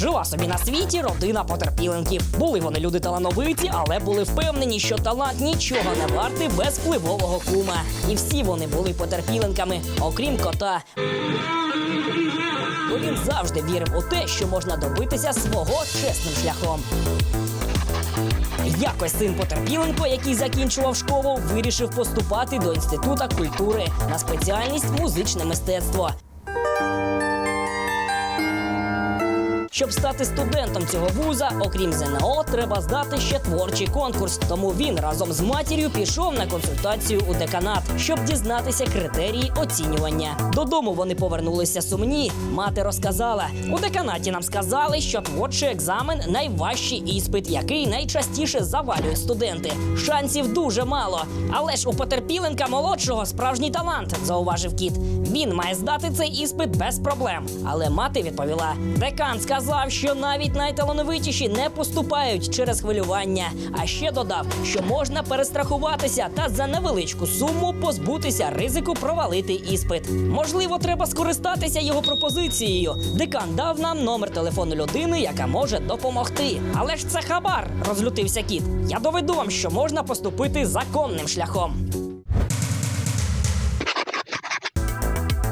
Жила собі на світі родина потерпіленків. Були вони люди талановиті, але були впевнені, що талант нічого не вартий без впливового кума. І всі вони були потерпіленками, окрім кота. Бо він завжди вірив у те, що можна добитися свого чесним шляхом. Якось син Потерпіленко, який закінчував школу, вирішив поступати до інститута культури на спеціальність музичне мистецтво. Щоб стати студентом цього вуза, окрім ЗНО, треба здати ще творчий конкурс. Тому він разом з матір'ю пішов на консультацію у деканат, щоб дізнатися критерії оцінювання. Додому вони повернулися сумні. Мати розказала: у деканаті нам сказали, що творчий екзамен найважчий іспит, який найчастіше завалюють студенти. Шансів дуже мало. Але ж у потерпіленка молодшого справжній талант, зауважив кіт. Він має здати цей іспит без проблем. Але мати відповіла: декан сказав, що навіть найталановитіші не поступають через хвилювання. А ще додав, що можна перестрахуватися та за невеличку суму позбутися ризику провалити іспит. Можливо, треба скористатися його пропозицією. Декан дав нам номер телефону людини, яка може допомогти. Але ж це хабар, розлютився кіт. Я доведу вам, що можна поступити законним шляхом.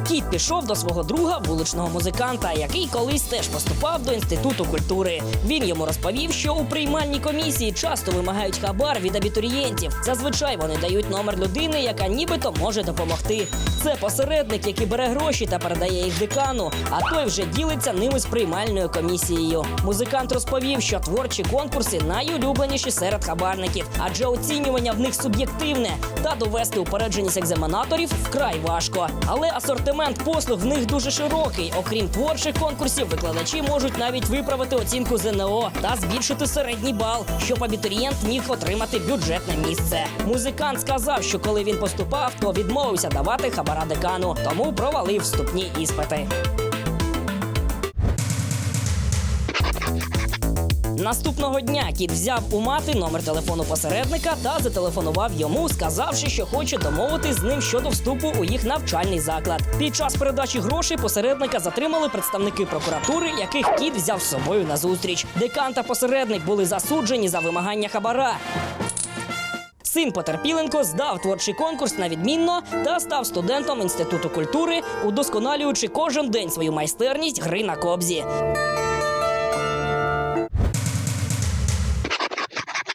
Кіт пішов до свого друга, вуличного музиканта, який колись теж поступав до інституту культури. Він йому розповів, що у приймальній комісії часто вимагають хабар від абітурієнтів. Зазвичай вони дають номер людини, яка нібито може допомогти. Це посередник, який бере гроші та передає їх декану, а той вже ділиться ними з приймальною комісією. Музикант розповів, що творчі конкурси найулюбленіші серед хабарників, адже оцінювання в них суб'єктивне та довести упередженість екзаменаторів вкрай важко. Але асортимент послуг в них дуже широкий. Окрім творчих конкурсів, викладачі можуть навіть виправити оцінку ЗНО та збільшити середній бал, щоб абітурієнт міг отримати бюджетне місце. Музикант сказав, що коли він поступав, то відмовився давати хабара декану, тому провалив вступні іспити. Наступного дня кіт взяв у мати номер телефону посередника та зателефонував йому, сказавши, що хоче домовити з ним щодо вступу у їх навчальний заклад. Під час передачі грошей посередника затримали представники прокуратури, яких кіт взяв з собою на зустріч. Декан та посередник були засуджені за вимагання хабара. Син Потерпіленко здав творчий конкурс на відмінно та став студентом інституту культури, удосконалюючи кожен день свою майстерність гри на кобзі.